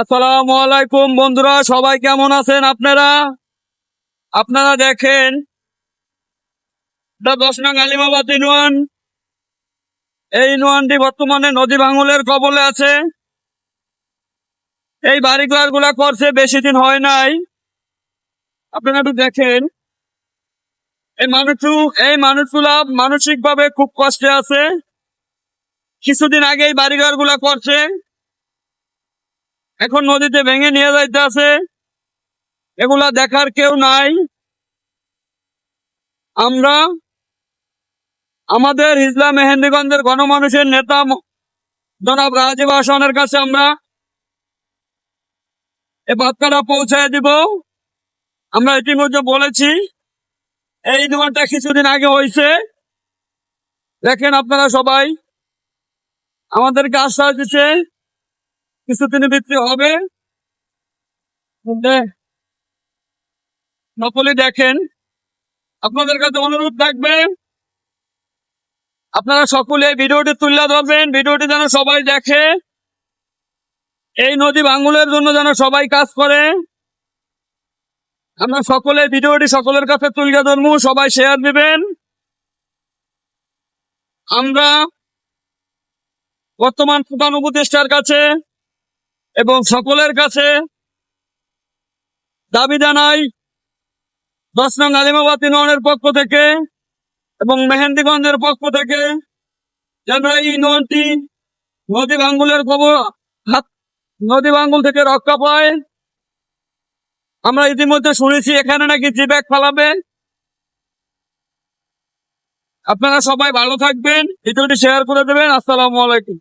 আসসালামু আলাইকুম বন্ধুরা, সবাই কেমন আছেন আপনারা? আপনারা দেখেন দশ আলিমাবাদ ইউনিয়ন। এই ইউনিয়নটি বর্তমানে নদী ভাঙলের কবলে আছে। এই বাড়িঘরগুলা করছে, বেশি দিন হয় নাই। আপনারা একটু দেখেন, এই মানুষ এই মানুষগুলা মানসিক ভাবে খুব কষ্টে আছে। কিছুদিন আগে এই বাড়িঘরগুলা করছে। এখন নদীতে ভেঙে নিয়ে যাইতে আছে এগুলা দেখার কেউ নাই। আমরা আমাদের হিজলা মেহেন্দিগঞ্জের গণমানুষের নেতা জনাব রাজীব হাসানের কাছে আমরা এ বার্তাটা পৌঁছায় দিব। আমরা ইতিমধ্যে বলেছি, এই দোকানটা কিছুদিন আগে হয়েছে দেখেন আপনারা সবাই, আমাদেরকে আশ্বাস দিচ্ছে কিছুদিন বিক্রি হবে। নকলি দেখেন। আপনাদের কাছে অনুরোধ থাকবে। আপনারা সকলে ভিডিওটি তুলে ধরবেন। ভিডিওটি যেন সবাই দেখে। এই নদী ভাঙুলের জন্য যেন সবাই কাজ করে। আমরা সকলে ভিডিওটি সকলের কাছে তুলে ধরবো। সবাই শেয়ার দিবেন। আমরা বর্তমান প্রধান উপদেষ্টার কাছে এবং সকলের কাছে দাবি জানাই, দশ নং আলিমাবাদ ইউনিয়নের পক্ষ থেকে এবং মেহেন্দিগঞ্জের পক্ষ থেকে যেন এই ইউনিয়নটি নদী ভাঙ্গুলের খবর, হাত, নদী ভাঙ্গুল থেকে রক্ষা পায়। আমরা ইতিমধ্যে শুনেছি, এখানে নাকি জিব্যাগ ফালাবে। আপনারা সবাই ভালো থাকবেন, ভিডিওটি শেয়ার করে দেবেন। আসসালামু আলাইকুম।